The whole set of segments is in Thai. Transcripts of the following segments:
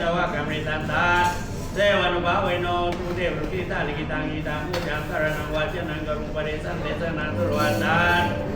ตวะกัมริตันตาเทวานุภาเวโนทุเทวรุติตาลิกิตังอีตังมุจามสารนังวาเจนังกรุงปริสันเตสนาตุรวันตาน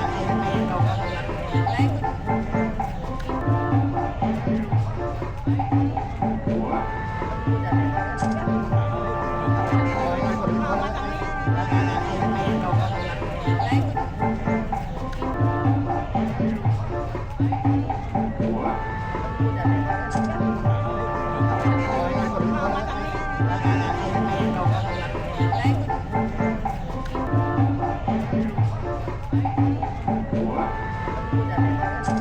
Thank you.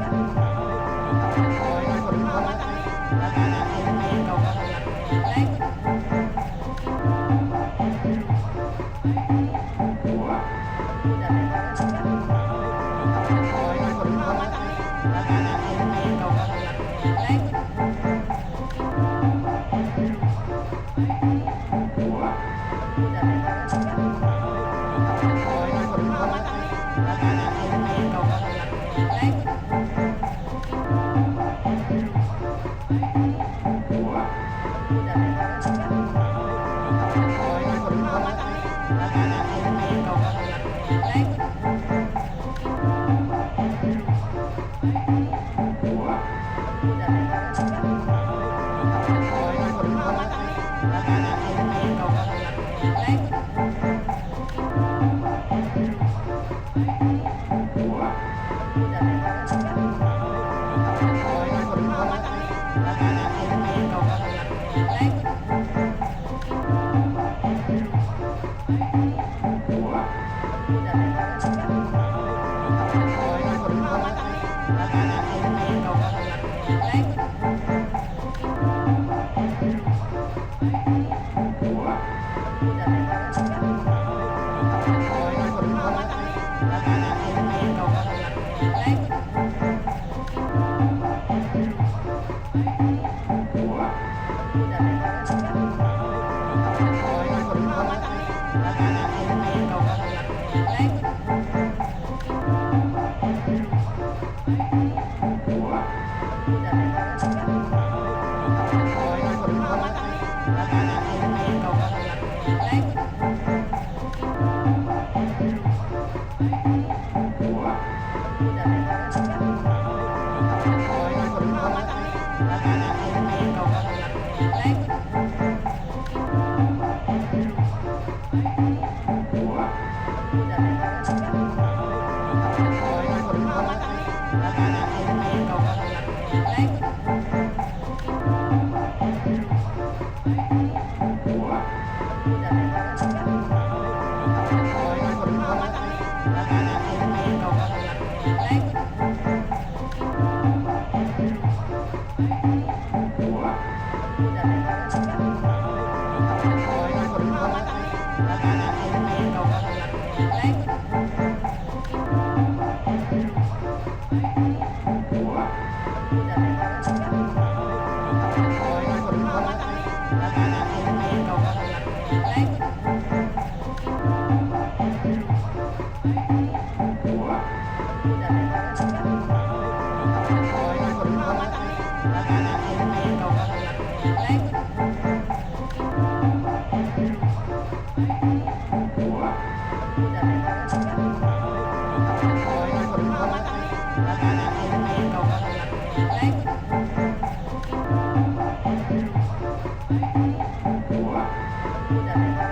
พูดอะไร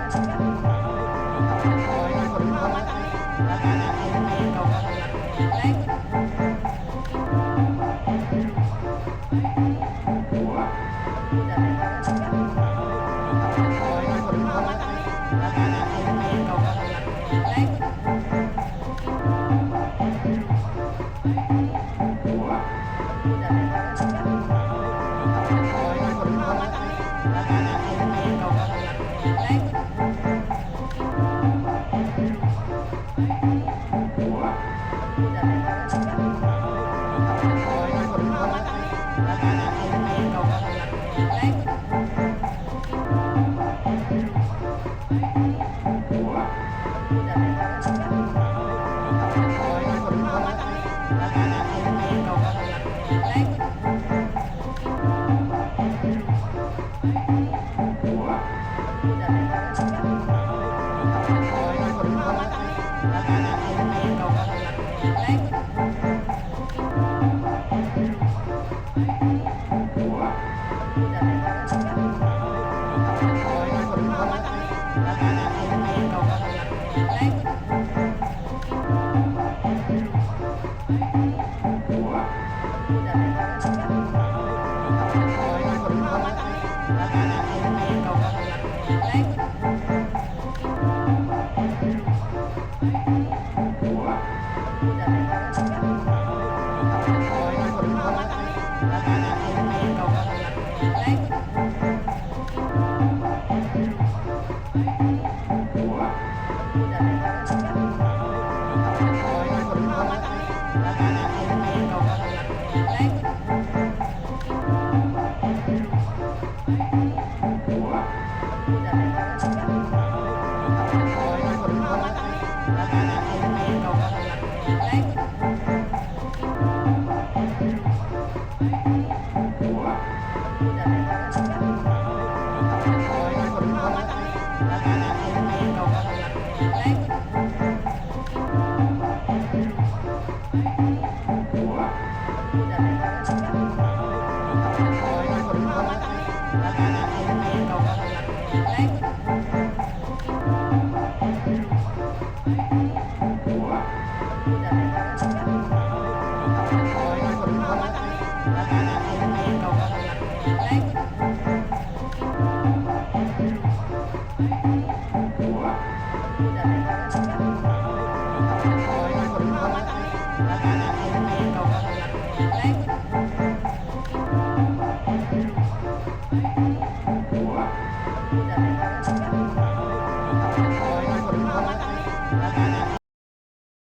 我要打